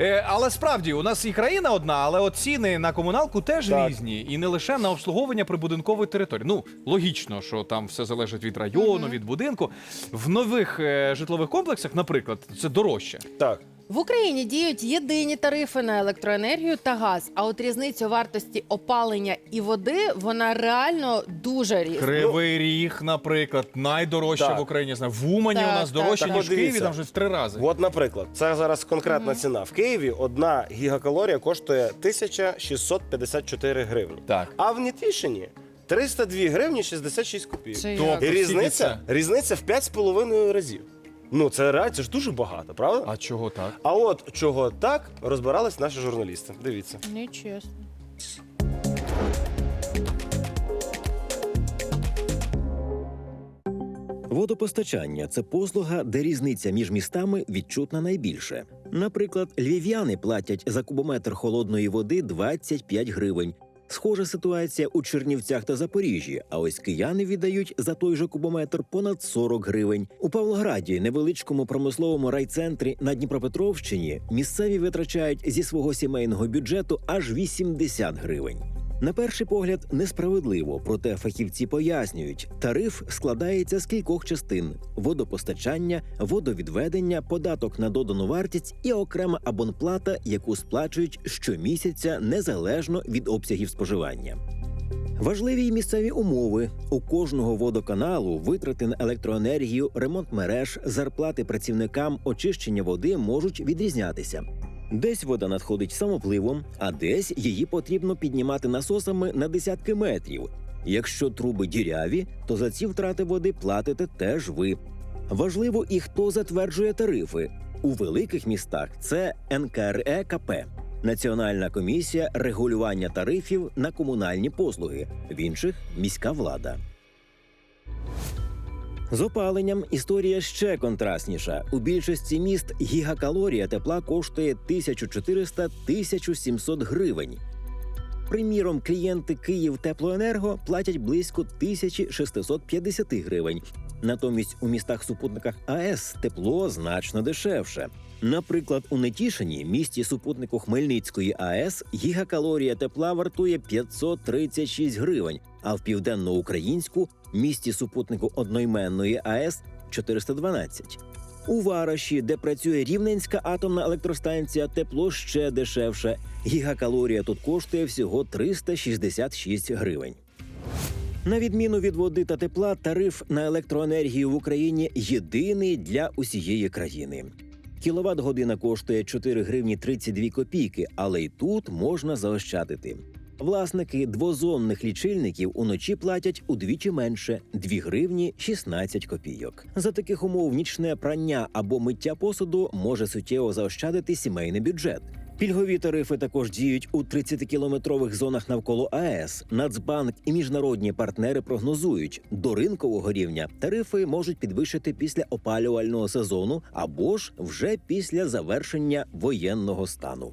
Е, але справді у нас і країна одна, але от ціни на комуналку теж Так. різні, і не лише на обслуговування прибудинкової території. Ну логічно, що там все залежить від району, від будинку. В нових е, житлових комплексах, наприклад, це дорожче. Так. В Україні діють єдині тарифи на електроенергію та газ. А от різниця вартості опалення і води вона реально дуже різна. Кривий ріг, наприклад, найдорожче Так. в Україні. Знаю, в Умані Так, у нас так, дорожче, так. ніж в Києві, там вже в три рази. От, наприклад, це зараз конкретна ціна. В Києві одна гігакалорія коштує 1654 гривні. Так. А в Нетішині 302 гривні 66 копійок. Це То- як? І скільки різниця, це? різниця в 5,5 разів. Ну, це реально, це ж дуже багато, правда? А чого так? А от чого так розбирались наші журналісти. Дивіться. Нечесно. Водопостачання це послуга, де різниця між містами відчутна найбільше. Наприклад, львів'яни платять за кубометр холодної води 25 гривень. Схожа ситуація у Чернівцях та Запоріжжі. А ось кияни віддають за той же кубометр понад 40 гривень. У Павлограді, невеличкому промисловому райцентрі на Дніпропетровщині, місцеві витрачають зі свого сімейного бюджету аж 80 гривень. На перший погляд несправедливо, проте фахівці пояснюють, тариф складається з кількох частин: водопостачання, водовідведення, податок на додану вартість і окрема абонплата, яку сплачують щомісяця незалежно від обсягів споживання. Важливі й місцеві умови у кожного водоканалу витрати на електроенергію, ремонт мереж, зарплати працівникам, очищення води можуть відрізнятися. Десь вода надходить самопливом, а десь її потрібно піднімати насосами на десятки метрів. Якщо труби діряві, то за ці втрати води платите теж ви. Важливо і хто затверджує тарифи. У великих містах це НКРЕКП – Національна комісія регулювання тарифів на комунальні послуги, в інших міська влада. З опаленням історія ще контрастніша. У більшості міст гігакалорія тепла коштує 1400-1700 гривень. Приміром, клієнти Київ Теплоенерго платять близько 1650 гривень. Натомість у містах-супутниках АЕС тепло значно дешевше. Наприклад, у Нетішині, місті супутнику Хмельницької АЕС, гігакалорія тепла вартує 536 гривень, а в південноукраїнську місті супутнику одноіменної АЕС 412. У Вараші, де працює Рівненська атомна електростанція, тепло ще дешевше. Гігакалорія тут коштує всього 366 гривень. На відміну від води та тепла, тариф на електроенергію в Україні єдиний для усієї країни. Кіловат година коштує 4 гривні 32 копійки, але й тут можна заощадити. Власники двозонних лічильників уночі платять удвічі менше 2 гривні 16 копійок. За таких умов нічне прання або миття посуду може суттєво заощадити сімейний бюджет. Пільгові тарифи також діють у 30-кілометрових зонах навколо АЕС. Нацбанк і міжнародні партнери прогнозують, до ринкового рівня тарифи можуть підвищити після опалювального сезону або ж вже після завершення воєнного стану.